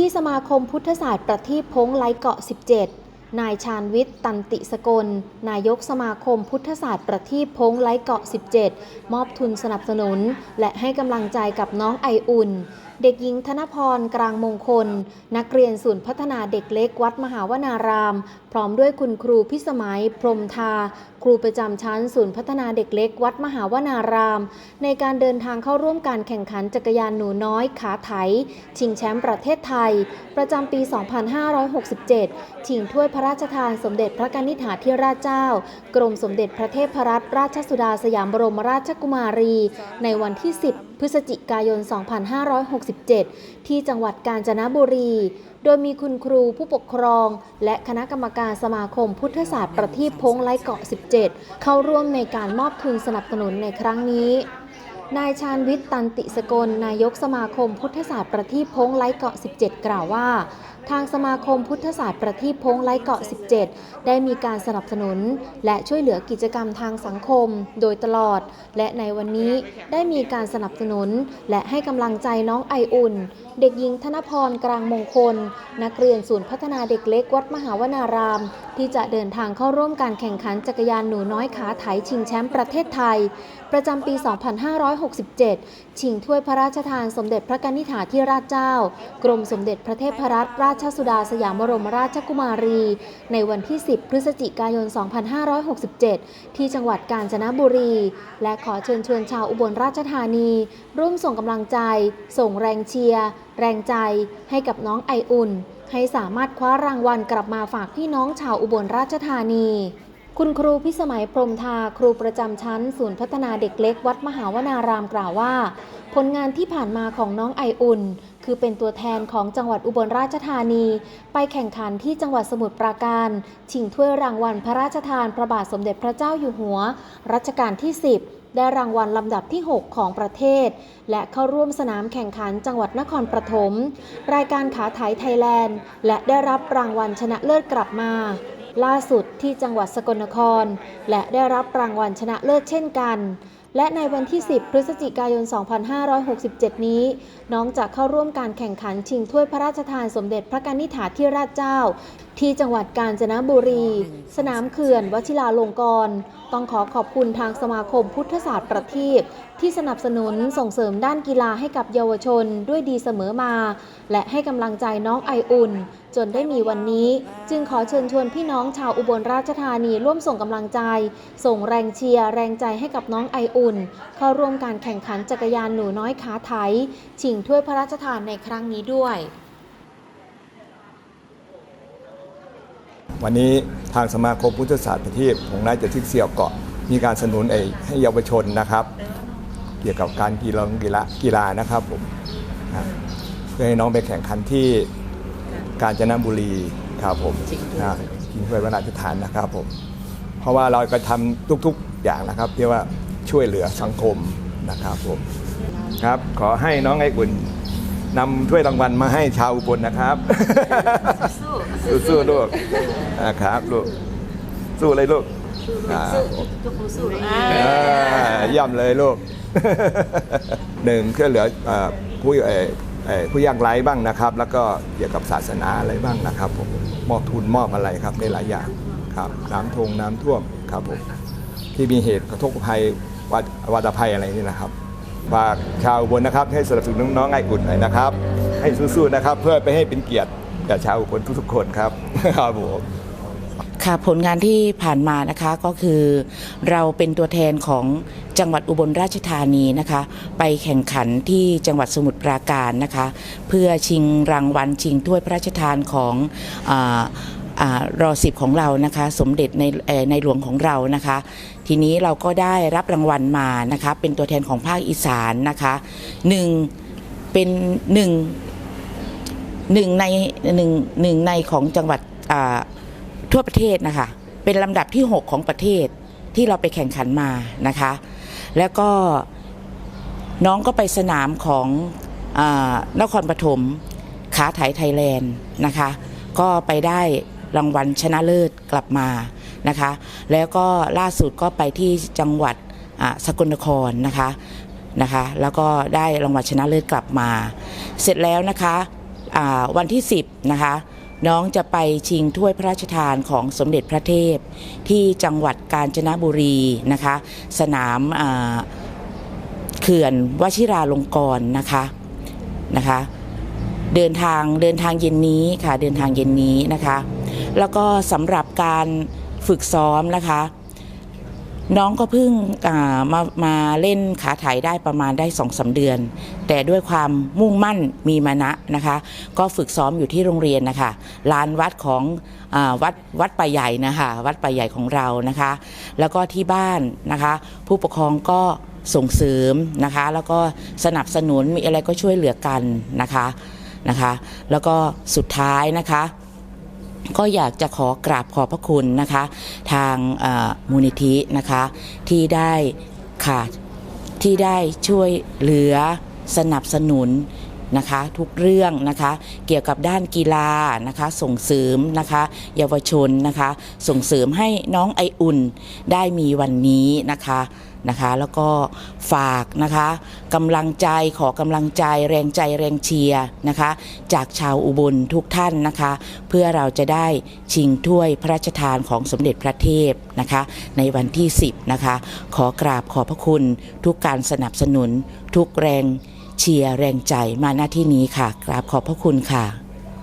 ที่สมาคมพุทธศาสตร์ประทีปพงษ์ไลเกาะ 17 นายชาญวิทย์ตันติสกล นายกสมาคมพุทธศาสตร์ประทีปพงษ์ไลเกาะ 17 มอบทุนสนับสนุน และให้กำลังใจกับน้องไออุ่นเด็กหญิงธนพรกลางมงคล นักเรียนศูนย์พัฒนาเด็กเล็กวัดมหาวนาราม พร้อมด้วยคุณครูพิสมัย พรมทา ครูประจำชั้นศูนย์พัฒนาเด็กเล็กวัดมหาวนาราม ในการเดินทางเข้าร่วมการแข่งขันจักรยานหนูน้อยขาไถ ชิงแชมป์ประเทศไทย ประจำปี 2567 ชิงถ้วยพระราชทานสมเด็จพระกนิษฐาธิราชเจ้า กรมสมเด็จพระเทพรัตนราชสุดาสยามบรมราชกุมารี ในวันที่ 10 พฤศจิกายน 256 2567 ที่จังหวัดกาญจนบุรี โดยมีคุณครูผู้ปกครอง และคณะกรรมการสมาคมพุทธศาสตร์ประทีปพงษ์ไลเกาะ 17 เข้าร่วมในการมอบทุนสนับสนุนในครั้งนี้นายชาญวิทย์ตันติสกล นายกสมาคมพุทธศาสตร์ประทีปพงษ์ไลเกาะ 17 กล่าวว่า ทางสมาคมพุทธศาสตร์ประทีปพงษ์ไลเกาะ 17 ได้มีการสนับสนุน และช่วยเหลือกิจกรรมทางสังคม โดยตลอด และในวันนี้ได้มีการสนับสนุน และให้กำลังใจน้องไออุ่น เด็กหญิงธนพรกลางมงคล นักเรียนศูนย์พัฒนาเด็กเล็กวัดมหาวนาราม ที่จะเดินทางเข้าร่วมการแข่งขันจักรยานหนูน้อยขาไถชิงแชมป์ประเทศไทย ประจำปี 2567 ชิงถ้วยพระราชทานสมเด็จพระกนิษฐาธิราชเจ้า กรมสมเด็จพระเทพรัตนราชชสุดาสยามบรมราชกุมารี ในวันที่ 10 พฤศจิกายน 2567 ที่จังหวัดกาญจนบุรี และขอเชิญชวนชาวอุบลราชธานี ร่วมส่งกำลังใจ ส่งแรงเชียร์ แรงใจให้กับน้องไออุ่น ให้สามารถคว้ารางวัลกลับมาฝากพี่น้องชาวอุบลราชธานีคุณครูพิสมัยพรมทาครูประจำชั้น ศูนย์พัฒนาเด็กเล็กวัดมหาวนารามกล่าวว่า ผลงานที่ผ่านมาของน้องไออุ่น คือเป็นตัวแทนของจังหวัดอุบลราชธานี ไปแข่งขันที่จังหวัดสมุทรปราการ ชิงถ้วยรางวัลพระราชทานพระบาทสมเด็จพระเจ้าอยู่หัว รัชกาลที่ 10ได้รางวัลลำดับที่ 6 ของประเทศ และเข้าร่วมสนามแข่งขันจังหวัดนครปฐมรายการขาไถไทยแลนด์ และได้รับรางวัลชนะเลิศกลับมา ล่าสุดที่จังหวัดสกลนคร และได้รับรางวัลชนะเลิศเช่นกัน และในวันที่ 10 พฤศจิกายน 2567 นี้ น้องจะเข้าร่วมการแข่งขันชิงถ้วยพระราชทานสมเด็จพระกนิษฐาธิราชเจ้า ที่จังหวัดกาญจนบุรี สนามเขื่อนวชิราลงกรณ์ ต้องขอขอบคุณทางสมาคมพุทธศาสตร์ประทีปที่สนับสนุนส่งเสริมด้านกีฬาให้กับเยาวชนด้วยดีเสมอมา และให้กำลังใจน้องไออุ่น จนได้มีวันนี้ จึงขอเชิญชวนพี่น้องชาวอุบลราชธานีร่วมส่งกำลังใจ ส่งแรงเชียร์แรงใจให้กับน้องไออุ่น เข้าร่วมการแข่งขันจักรยานหนูน้อยขาไถชิงถ้วยพระราชทานในครั้งนี้ด้วยวันนี้ทางสมาคมพุทธศาสตร์ประทีปของนายจะทิกเสี่ยวเกาะ มีการสนุนไอ้ให้เยาวชนนะครับ เกี่ยวกับการกีฬากีฬากีฬานะครับผมเพื่อให้น้องไปแข่งขันที่ กาญจนบุรีครับผมนะชิงถ้วยพระราชทานนะครับผมเพราะว่าเราก็ทำทุกๆอย่างนะครับที่ว่าช่วยเหลือสังคมนะครับผมครับขอให้น้องไอ้อุ่นนำถ้วยรางวัลมาให้ชาวอุบลนะครับ สู้ๆลูกนะครับลูกสู้เลยลูกอ่าอ่าเย่ำเลยลูกหนึ่งช่วยเหลือเอ่อผู้เอ่อเอ่อ ผู้ยากไร้บ้างนะครับ แล้วก็เกี่ยวกับศาสนาอะไรบ้างนะครับผมมอบทุนมอบอะไรครับในหลายอย่างครับน้ำทงน้ำท่วมครับผมที่มีเหตุกระทบภัยวัฏวัฏภัยอะไรนี่นะครับฝากชาวอุบลนะครับ ให้สนับสนุนน้องๆไอ้กุ่นหน่อยนะครับ ให้สู้ๆนะครับ เพื่อไปให้เป็นเกียรติแก่ชาวอุบลทุกๆคนครับครับผม ค่ะผลงานที่ผ่านมานะคะก็คือเราเป็นตัวแทนของจังหวัดอุบลราชธานีนะคะ ไปแข่งขันที่จังหวัดสมุทรปราการนะคะ เพื่อชิงรางวัลชิงถ้วยพระราชทานของอารอสิบของเรานะคะ สมเด็จในในหลวงของเรานะคะ ทีนี้เราก็ได้รับรางวัลมานะคะเป็นตัวแทนของภาคอีสานนะคะหนึ่งเป็นหนึ่งหนึ่งในหนึ่งหนึ่งในของจังหวัด ทั่วประเทศนะคะ เป็นลำดับที่ 6 ของประเทศที่เราไปแข่งขันมานะคะ แล้วก็น้องก็ไปสนามของอนครปฐมขาไถไทยแลนด์นะคะ ก็ไปได้รางวัลชนะเลิศกลับมานะคะ แล้วก็ล่าสุดก็ไปที่จังหวัดสกลนครนะคะนะคะ แล้วก็ได้รางวัลชนะเลิศกลับมา เสร็จแล้วนะคะวันที่ 10นะคะ น้องจะไปชิงถ้วยพระราชทานของสมเด็จพระเทพ ที่จังหวัดกาญจนบุรีนะคะ สนามาเขื่อนวชิราลงกรณ์นะคะนะคะ เดินทางเดินทางเย็นนี้ค่ะเดินทางเย็นนี้นะคะ แล้วก็สำหรับการฝึกซ้อมนะคะ น้องก็เพิ่งมามาเล่นขาไถได้ประมาณได้สองสาเดือน แต่ด้วยความมุ่งมั่นมีมานะนะคะ ก็ฝึกซ้อมอยู่ที่โรงเรียนนะคะลานวัดของอวัดวัดป่าใหญ่นะคะวัดป่าใหญ่ของเรานะคะ แล้วก็ที่บ้านนะคะ ผู้ปกครองก็ส่งเสริมนะคะ แล้วก็สนับสนุนมีอะไรก็ช่วยเหลือกันนะคะนะคะ แล้วก็สุดท้ายนะคะ ก็อยากจะขอกราบขอบพระคุณนะคะ ทางมูลนิธินะคะที่ได้ค่ะที่ได้ช่วยเหลือสนับสนุน นะคะทุกเรื่องนะคะเกี่ยวกับด้านกีฬานะคะส่งเสริมนะคะเยาวชนนะคะส่งเสริมให้น้องไออุ่นได้มีวันนี้นะคะนะคะแล้วก็ฝากนะคะกำลังใจขอกำลังใจแรงใจแรงเชียร์นะคะ จากชาวอุบลทุกท่านนะคะ เพื่อเราจะได้ชิงถ้วยพระราชทานของสมเด็จพระเทพนะคะ ในวันที่ 10 นะคะ ขอกราบขอบพระคุณทุกการสนับสนุนทุกแรง เชียร์แรงใจมาหน้าที่นี้ค่ะ กราบขอบพระคุณค่ะ